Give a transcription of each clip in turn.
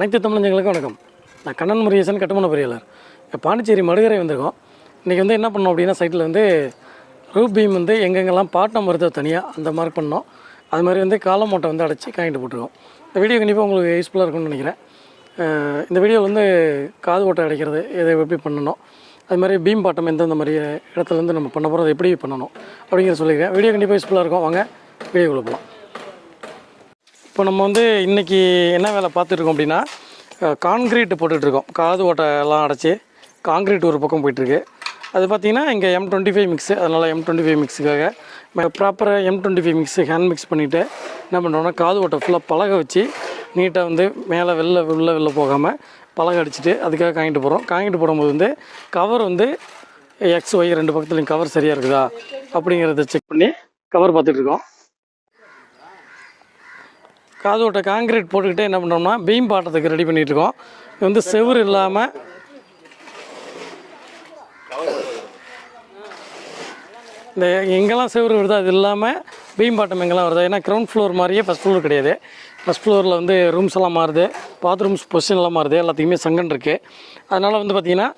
அனைத்து தமிழஞ்சங்களுக்கும் வணக்கம். நான் கண்ணன் முருகேசன் கட்டுமான பொறியாளர். இப்போ பாண்டிச்சேரி மடுகரை வந்திருக்கோம். இன்றைக்கி வந்து என்ன பண்ணோம் அப்படின்னா சைட்டில் வந்து ரூப் பீம் வந்து எங்கெங்கெல்லாம் பாட்டம் வருதோ தனியாக அந்த மார்க் பண்ணோம். அது மாதிரி வந்து காலம் மூட்டை வந்து அடைச்சி காயிட்டு போட்டிருக்கோம். இந்த வீடியோ கண்டிப்பாக உங்களுக்கு யூஸ்ஃபுல்லாக இருக்கும்னு நினைக்கிறேன். இந்த வீடியோ வந்து காது ஓட்டை அடைக்கிறது இதை எப்படி பண்ணணும் அது மாதிரி பீம் பாட்டம் எந்தெந்த மாதிரி இடத்துலேருந்து நம்ம பண்ண போகிறோம் அதை எப்படி பண்ணணும் அப்படிங்கிறத சொல்லிக்கிறேன். வீடியோ கண்டிப்பாக யூஸ்ஃபுல்லாக இருக்கும். வாங்க வீடியோக்குள்ளே போகலாம் இப்போ நம்ம வந்து இன்றைக்கி என்ன வேலை பார்த்துட்ருக்கோம் அப்படின்னா கான்க்ரீட் போட்டுட்ருக்கோம். காது ஓட்டை எல்லாம் அடைச்சி கான்க்ரீட் ஒரு பக்கம் போயிட்டுருக்கு அது பார்த்திங்கன்னா இங்கே எம் டுவெண்ட்டி ஃபைவ் மிக்ஸு அதனால் எம் டுவெண்ட்டி ஃபைவ் மிக்ஸுக்காக ப்ராப்பராக M twenty five mix hand mix பண்ணிவிட்டு என்ன பண்ணுறோன்னா காது ஓட்டை ஃபுல்லாக பழக வச்சு நீட்டாக வந்து மேலே வெளில வெளில வெளில போகாமல் பழக அடிச்சுட்டு அதுக்காக காங்கிட்டு போகிறோம் காங்கிட்டு போடும்போது வந்து கவர் வந்து எக்ஸ் ஒய் ரெண்டு பக்கத்துலையும் கவர் சரியாக இருக்குதா அப்படிங்கிறத செக் பண்ணி கவர் பார்த்துட்ருக்கோம். காதோட்ட காங்கிரீட் போட்டுக்கிட்டே என்ன பண்ணுறோம்னா பீம் பாட்டத்துக்கு ரெடி பண்ணிகிட்ருக்கோம் இருக்கோம் இது வந்து செவுரு இல்லாமல் இந்த எங்கெல்லாம் செவுரு வருதோ அது இல்லாமல் பீம் பாட்டம் எங்கெல்லாம் வருது ஏன்னா கிரவுண்ட் ஃப்ளோர் மாதிரியே ஃபஸ்ட் ஃப்ளோர் கிடையாது. ஃபஸ்ட் ஃப்ளோரில் வந்து ரூம்ஸ் எல்லாம் மாறுது பாத்ரூம்ஸ் பொசிஷன்லாம் மாறுது எல்லாத்துக்குமே சங்கன் இருக்குது அதனால் வந்து பார்த்திங்கன்னா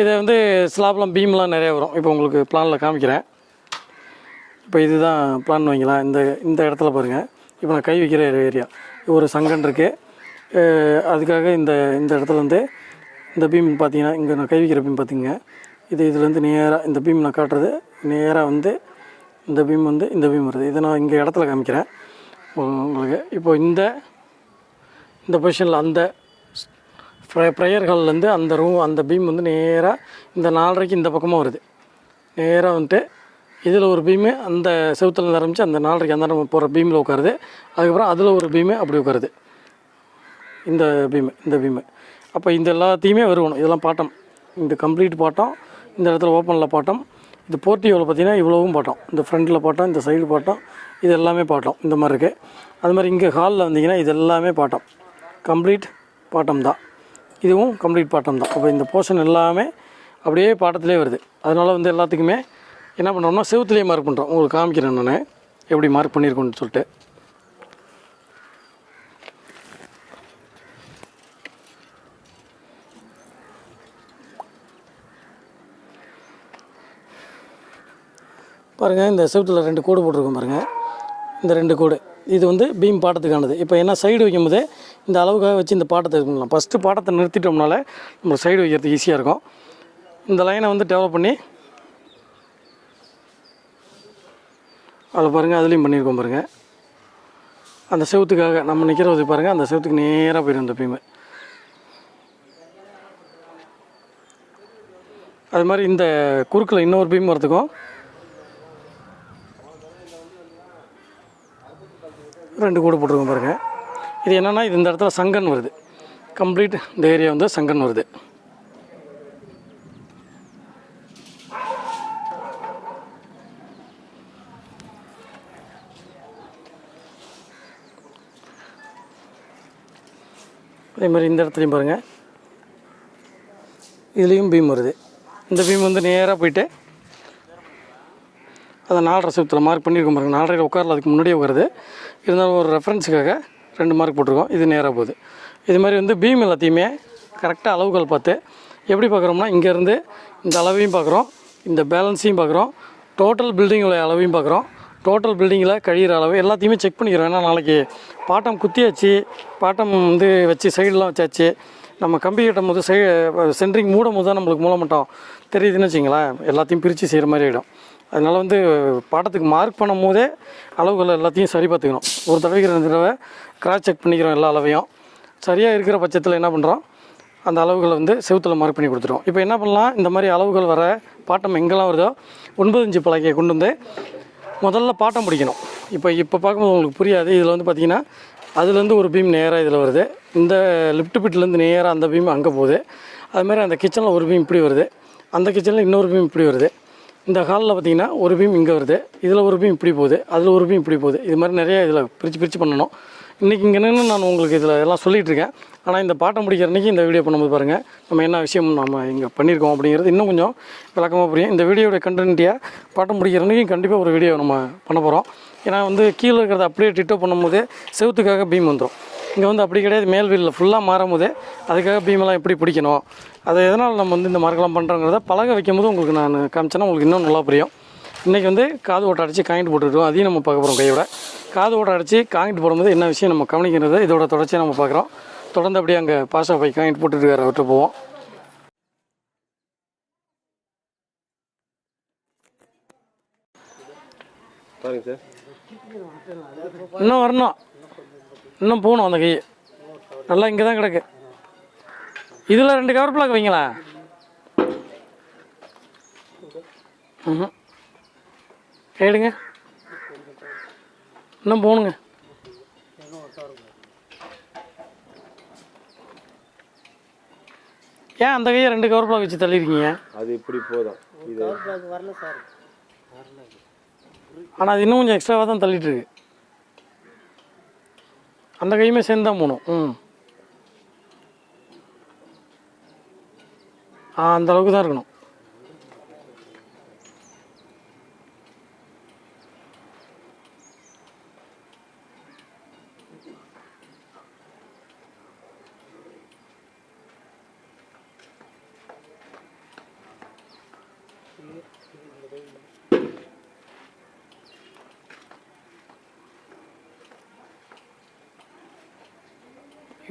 இதை வந்து ஸ்லாப்லாம் பீம்லாம் நிறையா வரும். இப்போ உங்களுக்கு பிளானில் காமிக்கிறேன். இப்போ இதுதான் பிளான் வாங்கிக்கலாம் இந்த இந்த இடத்துல பாருங்கள் இப்போ நான் கை வைக்கிற ஏரியா. ஒரு சங்கன் இருக்குது அதுக்காக இந்த இந்த இடத்துல வந்து இந்த பீம் பார்த்தீங்கன்னா இங்கே நான் கை வைக்கிற பீம் பார்த்தீங்க இது இதுலேருந்து நேராக இந்த பீம் நான் காட்டுறது. நேராக வந்து இந்த பீம் வந்து இந்த பீம் வருது. இதை நான் இங்கே இடத்துல காமிக்கிறேன். உங்களுக்கு இப்போ இந்த இந்த பொசிஷனில் அந்த ப்ரேயர் ஹால்லேருந்து அந்த ரூம் அந்த பீம் வந்து நேராக இந்த நாலரைக்கு இந்த பக்கமாக வருது. நேராக வந்துட்டு இதில் ஒரு பீமு அந்த செவுத்துல ஆரம்பித்து அந்த நாலரைக்கு அந்த நம்ம போகிற பீமில் உட்காருது. அதுக்கப்புறம் அதில் ஒரு பீமு அப்படி உட்காருது. இந்த பீமு இந்த பீமு. அப்போ இந்த எல்லாத்தையுமே வருவணும். இதெல்லாம் பாட்டம். இந்த கம்ப்ளீட் பாட்டம் இந்த இடத்துல ஓப்பனில் பாட்டம். இது போர்ட்டியோவில் பார்த்தீங்கன்னா இவ்வளவும் பாட்டம். இந்த ஃப்ரண்ட்டில் பாட்டம் இந்த சைடு பாட்டம் இது எல்லாமே பாட்டம். இந்த மாதிரி இருக்குது அது மாதிரி இங்கே ஹாலில் வந்தீங்கன்னா இது எல்லாமே பாட்டம். கம்ப்ளீட் பாட்டம் தான். இதுவும் கம்ப்ளீட் பாட்டம் தான். அப்போ இந்த போர்ஷன் எல்லாமே அப்படியே பாட்டத்திலே வருது. அதனால் வந்து எல்லாத்துக்குமே என்ன பண்ணுறோம்னா செவுத்துலேயே மார்க் பண்ணுறோம் உங்களுக்கு காமிக்கிறேன் நான். எப்படி மார்க் பண்ணியிருக்கோன்னு சொல்லிட்டு. பாருங்கள் இந்த செவுத்தில் ரெண்டு கோடு போட்டிருக்கோம் பாருங்கள் இந்த ரெண்டு கோடு. இது வந்து பீம் பாட்டத்துக்கானது இப்போ என்ன சைடு வைக்கும்போது இந்த அளவுக்காக வச்சு இந்த பாட்டத்தை இது பண்ணலாம். ஃபஸ்ட்டு பாட்டத்தை நிறுத்திட்டோம்னால நம்ம சைடு வைக்கிறதுக்கு ஈஸியாக இருக்கும். இந்த லைனை வந்து டெவலப் பண்ணி அதில் பாருங்கள் அதுலேயும் பண்ணியிருக்கோம் பாருங்கள் அந்த செவுத்துக்காக நம்ம நிற்கிறது பாருங்கள் அந்த செவத்துக்கு நேராக போயிடும் இந்த பீமை. அது மாதிரி இந்த குறுக்கில் இன்னொரு பீம் வரத்துக்கும் ரெண்டு கூடை போட்டிருக்கோம் பாருங்கள் இது என்னென்னா இது இந்த இடத்துல சங்கன் வருது. கம்ப்ளீட் இந்த ஏரியா வந்து சங்கன் வருது. அதே மாதிரி இந்த இடத்துலையும் பாருங்கள் இதுலேயும் பீம் வருது. இந்த பீம் வந்து நேராக போயிட்டு அதை நாலரை செவத்தில் மார்க் பண்ணியிருக்கோம் பாருங்கள் நாலரையில் உட்காரல அதுக்கு முன்னாடியே உட்காருது. இருந்தாலும் ஒரு ரெஃபரன்ஸுக்காக ரெண்டு மார்க் போட்டிருக்கோம். இது நேராக போகுது. இது மாதிரி வந்து பீம் எல்லாத்தையுமே கரெக்டாக அளவுகள் பார்த்து எப்படி பார்க்குறோம்னா இங்கேருந்து இந்த அளவையும் பார்க்குறோம் இந்த பேலன்ஸையும் பார்க்குறோம் டோட்டல் பில்டிங்கோட அளவையும் பார்க்குறோம். டோட்டல் பில்டிங்கில் கழியிற அளவு எல்லாத்தையுமே செக் பண்ணிக்கிறோம். ஏன்னா நாளைக்கு பாட்டம் குத்தியாச்சு பாட்டம் வந்து வச்சு சைடெலாம் வச்சாச்சு. நம்ம கம்பி கட்டும் போது சை சென்ட்ரிங் மூடும் போது தான் நம்மளுக்கு மூலமட்டம் தெரியுதுன்னு வச்சிங்களேன். எல்லாத்தையும் பிரித்து செய்கிற மாதிரி ஆகிடும் அதனால் வந்து பாட்டத்துக்கு மார்க் பண்ணும் போதே அளவுகள் எல்லாத்தையும் சரி பார்த்துக்கணும். ஒரு தடவைக்கு ரெண்டு தடவை கிராஸ் செக் பண்ணிக்கிறோம் எல்லா அளவையும். சரியாக இருக்கிற பட்சத்தில் என்ன பண்ணுறோம் அந்த அளவுகளை வந்து செவுத்தில் மார்க் பண்ணி கொடுத்துருவோம். இப்போ என்ன பண்ணலாம்? இந்த மாதிரி அளவுகள் வர பாட்டம் எங்கெல்லாம் வருதோ ஒன்பது இன்ச்சு பலகையை கொண்டு வந்து முதல்ல பாட்டம் பிடிக்கணும். இப்போ இப்போ பார்க்கும்போது உங்களுக்கு புரியாது. இதில் வந்து பார்த்தீங்கன்னா அதுலேருந்து ஒரு பீம் நேராக இதில் வருது. இந்த லிஃப்ட் பிட்லேருந்து நேராக அந்த பீம் அங்கே போகுது. அதுமாதிரி அந்த கிச்சனில் ஒரு பீம் இப்படி வருது. அந்த கிச்சனில் இன்னொரு பீம் இப்படி வருது. இந்த ஹாலில் பார்த்தீங்கன்னா ஒரு பீம் இங்கே வருது. இதில் ஒரு பீம் இப்படி போகுது. அதில் ஒரு பீம் இப்படி போகுது. இது மாதிரி நிறைய இதில் பிரித்து பிரித்து பண்ணணும். இன்றைக்கி இங்கே நின்று நான் உங்களுக்கு இதில் எல்லாம் சொல்லிகிட்டு இருக்கேன். ஆனால் இந்த பாட்டம் முடிக்கிற அன்றைக்கி இந்த வீடியோ பண்ணும்போது பாருங்கள் நம்ம என்ன விஷயம் நம்ம இங்கே பண்ணியிருக்கோம் அப்படிங்கிறது இன்னும் கொஞ்சம் விளக்கமாக புரியும். இந்த வீடியோடைய கண்டென்ட்டியாக பாட்டம் முடிக்கிற அன்றைக்கும் கண்டிப்பாக ஒரு வீடியோ நம்ம பண்ண போகிறோம் ஏன்னா வந்து கீழே இருக்கிறத அப்படியே டிட்டோ பண்ணும்போது செவுத்துக்காக பீம் வந்துடும் இங்கே வந்து அப்படி கிடையாது. மேல் வீலில் ஃபுல்லாக மாறும்போதே அதுக்காக பீமெல்லாம் எப்படி பிடிக்கணும்? அதை எதனால் நம்ம வந்து இந்த மார்க்கெல்லாம் பண்ணுறோங்கிறத பழக வைக்கும் போது உங்களுக்கு நான் காமிச்சேன்னா உங்களுக்கு இன்னும் நல்லா புரியும். இன்றைக்கி வந்து காது ஓட்டை அடித்து காங்கிட்டு போட்டுருக்கோம். அதையும் நம்ம பார்க்க போகிறோம் கையோட. காது ஓட்டை அடித்து காங்கிட்டு போடும்போது என்ன விஷயம் நம்ம கவனிக்கிறது? இதோட தொடர்ச்சியாக நம்ம பார்க்குறோம். தொடர்ந்து அப்படியே அங்கே பாஷா போய் காங்கிட்டு போட்டுட்டு இருக்காரு. அவர்கிட்ட போவோம். இன்னும் வரணும். இன்னும் போகணும் அந்த கை நல்லா இங்கே தான் கிடக்கு. இதில் ரெண்டு கவர் பிளாக் வைங்களா ம் கேடுங்க இன்னும் போகணுங்க. ஏன் அந்த கையை ரெண்டு கவர் பிளாக் வச்சு தள்ளிருக்கீங்க? அது இப்படி போதும். இது ஆனால் அது இன்னும் கொஞ்சம் எக்ஸ்ட்ராவாக தான் தள்ளிட்டு இருக்கு அந்த கையுமே சேர்ந்து தான் போகணும். ம். ஆ அந்த அளவுக்கு தான் இருக்கணும்.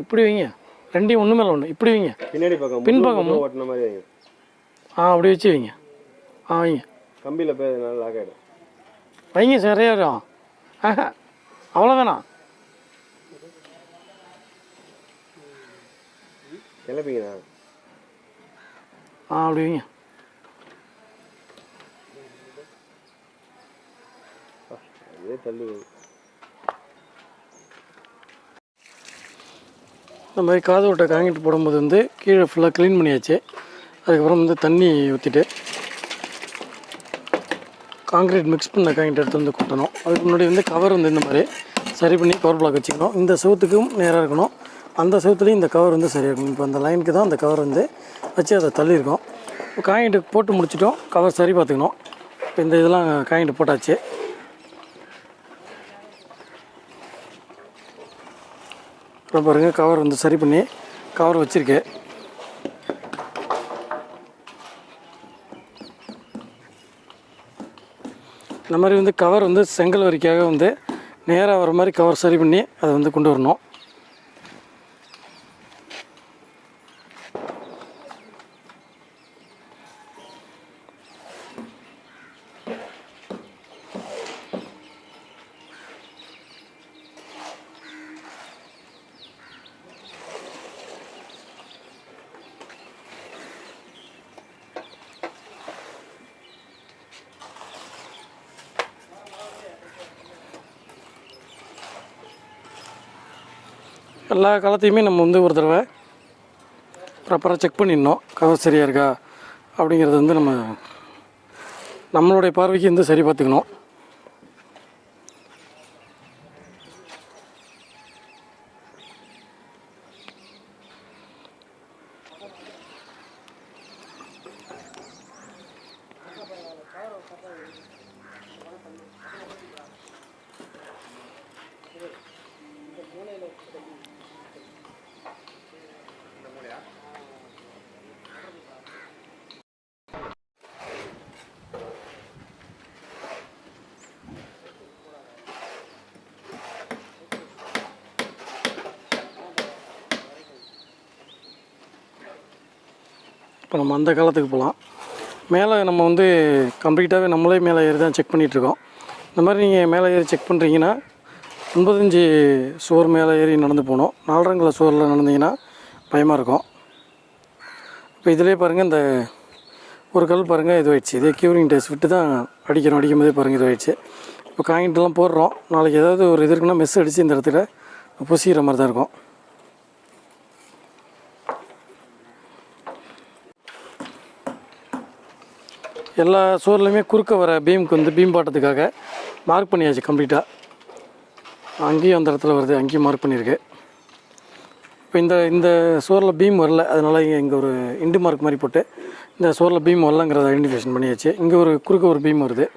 இப்படி வைங்க. ரெண்டையும் ஒன்று மேலே ஒன்று இப்படி வைங்க. பின்னாடி பக்கம் பின்பக்கம். ஓட்டின மாதிரி வைங்க. ஆ அப்படி வச்சு வைங்க. ஆ வைங்க. கம்பியில் போய் அதனால லாக் ஆகிடும் வைங்க சரியா வரும் ஆஹா அவ்வளோ வேணாம் கிளப்பிங்கண்ணா ஆ அப்படி வைங்க. அதே இந்த மாதிரி காது ஓட்டை காங்கிட்டு போடும்போது வந்து கீழே ஃபுல்லாக க்ளீன் பண்ணியாச்சு. அதுக்கப்புறம் வந்து தண்ணி ஊற்றிட்டு காங்கிரீட் மிக்ஸ் பண்ண காங்கிட்டு எடுத்து வந்து கொட்டணும். அதுக்கு முன்னாடி வந்து கவர் வந்து இந்த மாதிரி சரி பண்ணி கவர் பிளாக் வச்சுக்கணும். இந்த செவத்துக்கும் நேராக இருக்கணும். அந்த செவத்துலேயும் இந்த கவர் வந்து சரியாக இருக்கும் இப்போ அந்த லைனுக்கு தான் அந்த கவர் வந்து வச்சு அதை தள்ளியிருக்கோம். காங்கிட்டு போட்டு முடிச்சிட்டோம். கவர் சரி பார்த்துக்கணும். இப்போ இந்த இதெல்லாம் காங்கிட்டு போட்டாச்சு. அப்புறம் பாருங்கள் கவர் வந்து சரி பண்ணி கவர் வச்சுருக்கேன். இந்த மாதிரி வந்து கவர் வந்து செங்கல் வரிக்காக வந்து நேராக வர மாதிரி கவர் சரி பண்ணி அதை வந்து கொண்டு வரணும். எல்லா காலத்தையுமே நம்ம வந்து ஒரு தடவை ப்ராப்பராக செக் பண்ணிடணும். கதை சரியாக இருக்கா? அப்படிங்கிறது வந்து நம்ம நம்மளுடைய பார்வைக்கு வந்து சரி பார்த்துக்கணும். இப்போ நம்ம அந்த காலத்துக்கு போகலாம். மேலே நம்ம வந்து கம்ப்ளீட்டாகவே நம்மளே மேலே ஏறி தான் செக் பண்ணிகிட்ருக்கோம் இந்த மாதிரி நீங்கள் மேலே ஏறி செக் பண்ணுறீங்கன்னா ஒன்பதஞ்சு சுவர் மேலே ஏறி நடந்து போகணும். நாலரங்கில் சுவரில் நடந்தீங்கன்னா பயமாக இருக்கும். இப்போ இதிலே பாருங்கள் இந்த ஒரு கல் பாருங்கள் இதுவாயிடுச்சு இதே க்யூரிங் டேஸ் விட்டு தான் அடிக்கணும் அடிக்கும் போதே பாருங்கள் இதுவாயிடுச்சு இப்போ காயின்ட்டுலாம் போடுறோம். நாளைக்கு ஏதாவது ஒரு இது இருக்குன்னா மெஸ் அடித்து இந்த இடத்துல பொசிக்கிற மாதிரி தான் இருக்கும். எல்லா சுவர்லையுமே குறுக்க வர பீமுக்கு வந்து பீம் பாட்டத்துக்காக மார்க் பண்ணியாச்சு கம்ப்ளீட்டாக அங்கேயும் அந்த இடத்துல வருது அங்கேயும் மார்க் பண்ணியிருக்கு. இப்போ இந்த இந்த சுவரில் பீம் வரல அதனால் இங்கே இங்கே ஒரு இண்டு மார்க் மாதிரி போட்டு இந்த சுவரில் பீம் வரலங்கிறத ஐடென்டிஃபிகேஷன் பண்ணியாச்சு. இங்கே ஒரு குறுக்க ஒரு பீம் வருது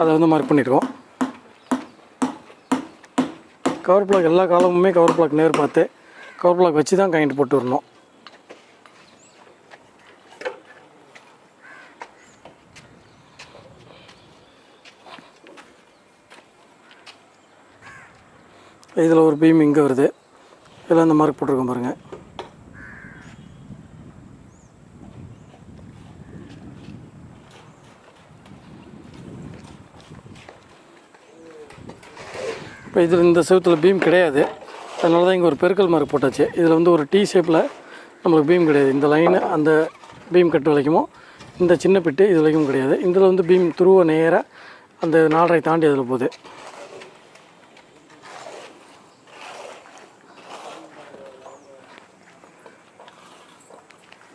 அதை வந்து மார்க் பண்ணியிருக்கோம். கவர் பிளாக் எல்லா காலமுமே கவர் பிளாக் நேர் பார்த்து கவர் பிளாக் வச்சு தான் காயின்ட் போட்டு வரணும். இதில் ஒரு பீம் இங்கே வருது. இதில் இந்த மார்க் போட்டிருக்கோம் பாருங்கள் இப்போ இதில் இந்த செவத்தில் பீம் கிடையாது. அதனால தான் இங்கே ஒரு பெருக்கல் மார்க் போட்டாச்சு. இதில் வந்து ஒரு டீ ஷேப்பில் நம்மளுக்கு பீம் கிடையாது. இந்த லைனு அந்த பீம் கட்டு வரைக்குமோ இந்த சின்ன பிட்டு இது வரைக்கும் கிடையாது. இதில் வந்து பீம் துருவ நேராக அந்த நாலரை தாண்டி அதில் போகுது.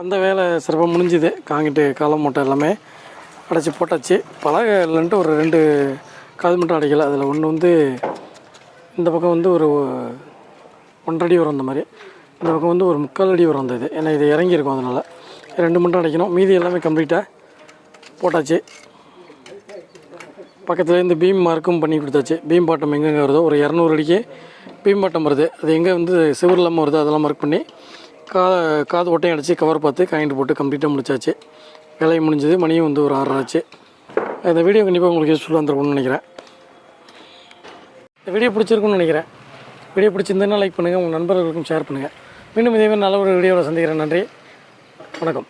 அந்த வேலை சிறப்பாக முடிஞ்சுது. காங்கிட்டு காலம் மூட்டை எல்லாமே அடைச்சி போட்டாச்சு. பலகை இல்லைன்ட்டு ஒரு ரெண்டு காது மட்டும் அடைக்கல. அதில் ஒன்று வந்து இந்த பக்கம் வந்து ஒரு ஒன்றரை அடி வரும் அந்த மாதிரி. இந்த பக்கம் வந்து ஒரு முக்கால் அடி வரும் அந்த இது. ஏன்னா இது இறங்கியிருக்கும் அதனால். ரெண்டு மட்டும் அடைக்கணும். மீதி எல்லாமே கம்ப்ளீட்டாக போட்டாச்சு. பக்கத்தில் இந்த பீம் மார்க்கும் பண்ணி கொடுத்தாச்சு. பீம் பாட்டம் எங்கெங்கே வருதோ? ஒரு இரநூறு அடிக்கு பீம் பாட்டம் வருது. அது எங்கே வந்து சிவர் இல்லாமல் வருதோ அதெல்லாம் மார்க் பண்ணி கா காது ஒட்டையும் அடித்து கவர் பார்த்து காயின்ட் போட்டு கம்ப்ளீட்டாக முடிச்சாச்சு. வேலையும் முடிஞ்சது மணியும் வந்து ஒரு ஆறு ஆச்சு. இந்த வீடியோ கண்டிப்பாக உங்களுக்கு யூஸ்ஃபுல்லாக இருந்திருக்கும்னு நினைக்கிறேன். இந்த வீடியோ பிடிச்சிருக்குன்னு நினைக்கிறேன். வீடியோ பிடிச்சிருந்தேன்னா லைக் பண்ணுங்கள் உங்கள் நண்பர்களுக்கும் ஷேர் பண்ணுங்கள் மீண்டும் இதே மாதிரி நல்ல ஒரு வீடியோவில் சந்திக்கிறேன். நன்றி. வணக்கம்.